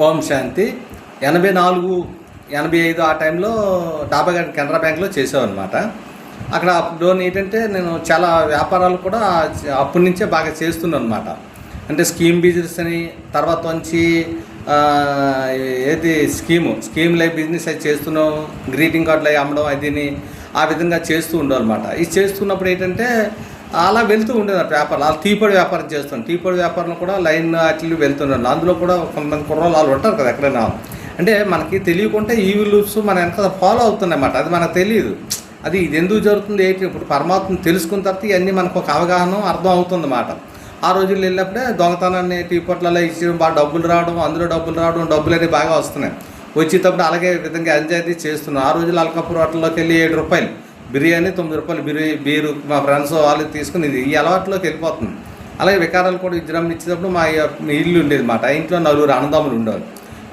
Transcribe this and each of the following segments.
ఓం శాంతి. ఎనభై నాలుగు ఎనభై ఐదు ఆ టైంలో డాబా కెనరా బ్యాంక్లో చేసామన్నమాట అక్కడ లోన్ ఏంటంటే నేను చాలా వ్యాపారాలు కూడా అప్పటి నుంచే బాగా చేస్తున్నాను అనమాట అంటే స్కీమ్ బిజినెస్ అని తర్వాత వచ్చి ఏది స్కీము స్కీమ్ లైఫ్ బిజినెస్ అది చేస్తున్నాం గ్రీటింగ్ కార్డులు అవి అమ్మడం అదిని ఆ విధంగా చేస్తూ ఉండేవన్నమాట ఇది చేస్తున్నప్పుడు ఏంటంటే అలా వెళ్తూ ఉండేది వ్యాపారం. అలా టీపొడి వ్యాపారం చేస్తాను టీపొడి వ్యాపారం కూడా లైన్ అట్లు వెళ్తున్నాను అందులో కూడా కొంతమంది కుర్రోళ్ళు వాళ్ళు ఉంటారు కదా ఎక్కడైనా. అంటే మనకి తెలియకుంటే ఈ లూప్స్ మన వెనక ఫాలో అవుతున్నాయన్నమాట. అది మనకు తెలియదు. అది ఇది ఎందుకు జరుగుతుంది ఏంటి? ఇప్పుడు పరమాత్మ తెలుసుకున్న తర్వాత ఇవన్నీ మనకు ఒక అవగాహన అర్థం అవుతుంది అన్నమాట ఆ రోజుల్లో వెళ్ళినప్పుడే దొంగతనాన్ని టీ పొట్లలో ఇచ్చి బాగా డబ్బులు రావడం అందులో డబ్బులు రావడం డబ్బులు అనేవి బాగా వస్తున్నాయి. వచ్చేటప్పుడు అలాగే విధంగా ఎంజాయ్ చేస్తున్నాం. ఆ రోజుల్లో అలకపూర్ హోటల్లోకి వెళ్ళి ఏడు రూపాయలు. బిర్యానీ తొమ్మిది రూపాయలు బిర్యానీ బీరు మా ఫ్రెండ్స్ వాళ్ళు తీసుకుని ఇది ఈ అలవాట్లోకి వెళ్ళిపోతుంది. అలాగే వికారాలు కూడా విజృంభణ ఇచ్చేటప్పుడు మా ఇల్లు ఉండేది మాట ఇంట్లో నలుగురు అన్నదమ్ములు ఉండేవారు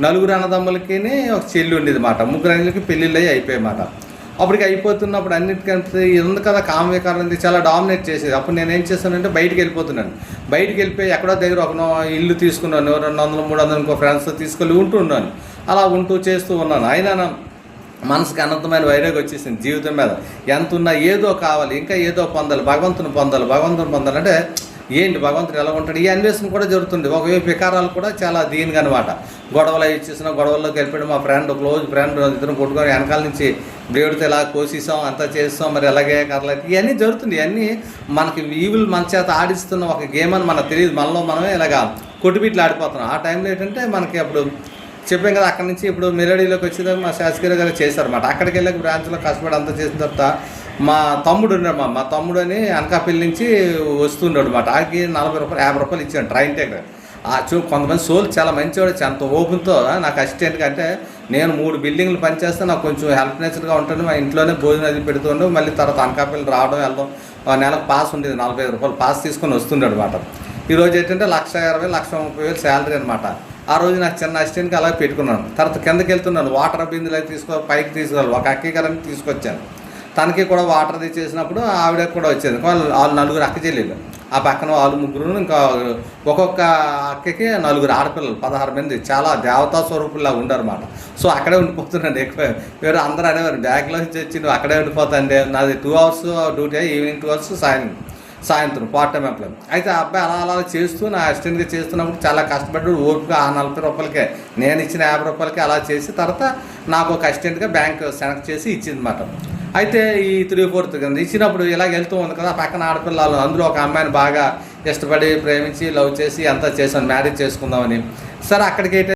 నలుగురు అన్నదమ్ములకి ఒక చెల్లి ఉండేది మాట ముగ్గురు అన్నలకి పెళ్ళిళ్ళు అయ్యి అయిపోయాయి మాట అప్పటికి అయిపోతున్నప్పుడు అన్నిటికంటే ఇది ఉంది కదా కామ వికారం అనేది చాలా డామినేట్ చేసేది. అప్పుడు నేను ఏం చేస్తానంటే బయటికి వెళ్ళిపోతున్నాను. బయటికి వెళ్ళిపోయి ఎక్కడో దగ్గర ఒక ఇల్లు తీసుకున్నాను. రెండు వందలు మూడు వందలు ఇంకో ఫ్రెండ్స్తో తీసుకెళ్ళి ఉంటూ ఉన్నాను. అలా ఉంటూ చేస్తూ ఉన్నాను. అయినా మనసుకి అనంతమైన వైరాగ్ వచ్చేసింది జీవితం మీద. ఎంత ఉన్నా ఏదో కావాలి ఇంకా ఏదో పొందాలి భగవంతుని పొందాలి భగవంతుని పొందాలంటే ఏంటి? భగవంతుడు ఎలా ఉంటాడు? ఈ అన్వేషణ కూడా జరుగుతుంది. ఒకవైపు వికారాలు కూడా చాలా దీనిగా అనమాట గొడవలు అవి ఇచ్చేసిన గొడవల్లోకి వెళ్ళిపోయి మా ఫ్రెండ్ క్లోజ్ ఫ్రెండ్ ఇద్దరు కొట్టుకొని వెనకాల నుంచి బ్లేడుతో ఇలా కోసేసాం అంతా చేస్తాం మరి ఎలాగే కర్లా ఇవన్నీ జరుగుతుంది. ఇవన్నీ మనకి ఈవులు మన చేత ఆడిస్తున్న ఒక గేమ్ అని మనకు తెలియదు. మనలో మనమే ఇలాగా కొట్టుబిట్లు ఆడిపోతున్నాం. ఆ టైంలో ఏంటంటే మనకి అప్పుడు చెప్పాం కదా అక్కడ నుంచి ఇప్పుడు మెరడీలోకి వచ్చేదాకా మా శాస్త్రీయ గారు చేశారన్నమాట. అక్కడికి వెళ్ళాక బ్రాంచ్లో కష్టపడి అంతా చేసిన తర్వాత మా తమ్ముడు ఉన్నాడు మా మా తమ్ముడు అని అనకాపల్లి నుంచి వస్తుండడు అనమాట ఆకి నలభై రూపాయలు యాభై రూపాయలు ఇచ్చాను ట్రైన్ టికెట్ ఆ చూ కొంతమంది సోల్ చాలా మంచివాడు అంత ఓపెన్తో నాకు అసిస్టెంట్ అంటే నేను మూడు బిల్డింగ్లు పనిచేస్తే నాకు కొంచెం హెల్ప్ నేచర్గా ఉంటుంది మా ఇంట్లోనే భోజనం అది పెడుతుండే మళ్ళీ తర్వాత అనకాపల్లి రావడం వెళ్ళడం ఆ నెలకు పాస్ ఉండేది నలభై ఐదు రూపాయలు పాస్ తీసుకొని వస్తుండే అనమాట ఈరోజు ఏంటంటే లక్ష ఇరవై లక్ష ముప్పై వేలు శాలరీ అనమాట ఆ రోజు నాకు చిన్న అసిస్టెంట్కి అలా పెట్టుకున్నాను. తర్వాత కిందకి వెళ్తున్నాను. వాటర్ బిందులు అవి తీసుకో పైకి తీసుకెళ్ళి ఒక అక్కకి గారిని తీసుకొచ్చాను. తనకి కూడా వాటర్ తెచ్చేసినప్పుడు ఆవిడకి కూడా వచ్చేది. వాళ్ళు వాళ్ళు నలుగురు అక్క చెల్లెలు ఆ పక్కన వాళ్ళు ముగ్గురు ఇంకా ఒక్కొక్క అక్కకి నలుగురు ఆడపిల్లలు పదహారు మంది. చాలా దేవతా స్వరూపులా ఉండరన్నమాట. సో అక్కడే ఉండిపోతున్నాను ఎక్కువ. వేరే అందరూ అనేవారు బ్యాగ్లో నుంచి వచ్చి నువ్వు అక్కడే ఉండిపోతాండి. నాది two hours duty evening two hours సాయం సాయంత్రం పార్ట్ టైం ఎంప్లాయ్ అయితే ఆ అబ్బాయి అలా అలా చేస్తూ నా అసిస్టెంట్గా చేస్తున్నప్పుడు చాలా కష్టపడ్డాడు ఓపిక ఆ నలభై రూపాయలకే. నేను ఇచ్చిన యాభై రూపాయలకి అలా చేసి తర్వాత నాకు ఒక అసిస్టెంట్గా బ్యాంక్ సెలెక్ట్ చేసి ఇచ్చింది అనమాట అయితే ఈ త్రీ ఫోర్త్ కింద ఇచ్చినప్పుడు ఇలాగ వెళ్తూ ఉంది కదా పక్కన ఆడపిల్లలు అందులో ఒక అమ్మాయిని బాగా ఇష్టపడి ప్రేమించి లవ్ చేసి అంతా చేశాను మ్యారేజ్ చేసుకుందామని. సరే అక్కడికి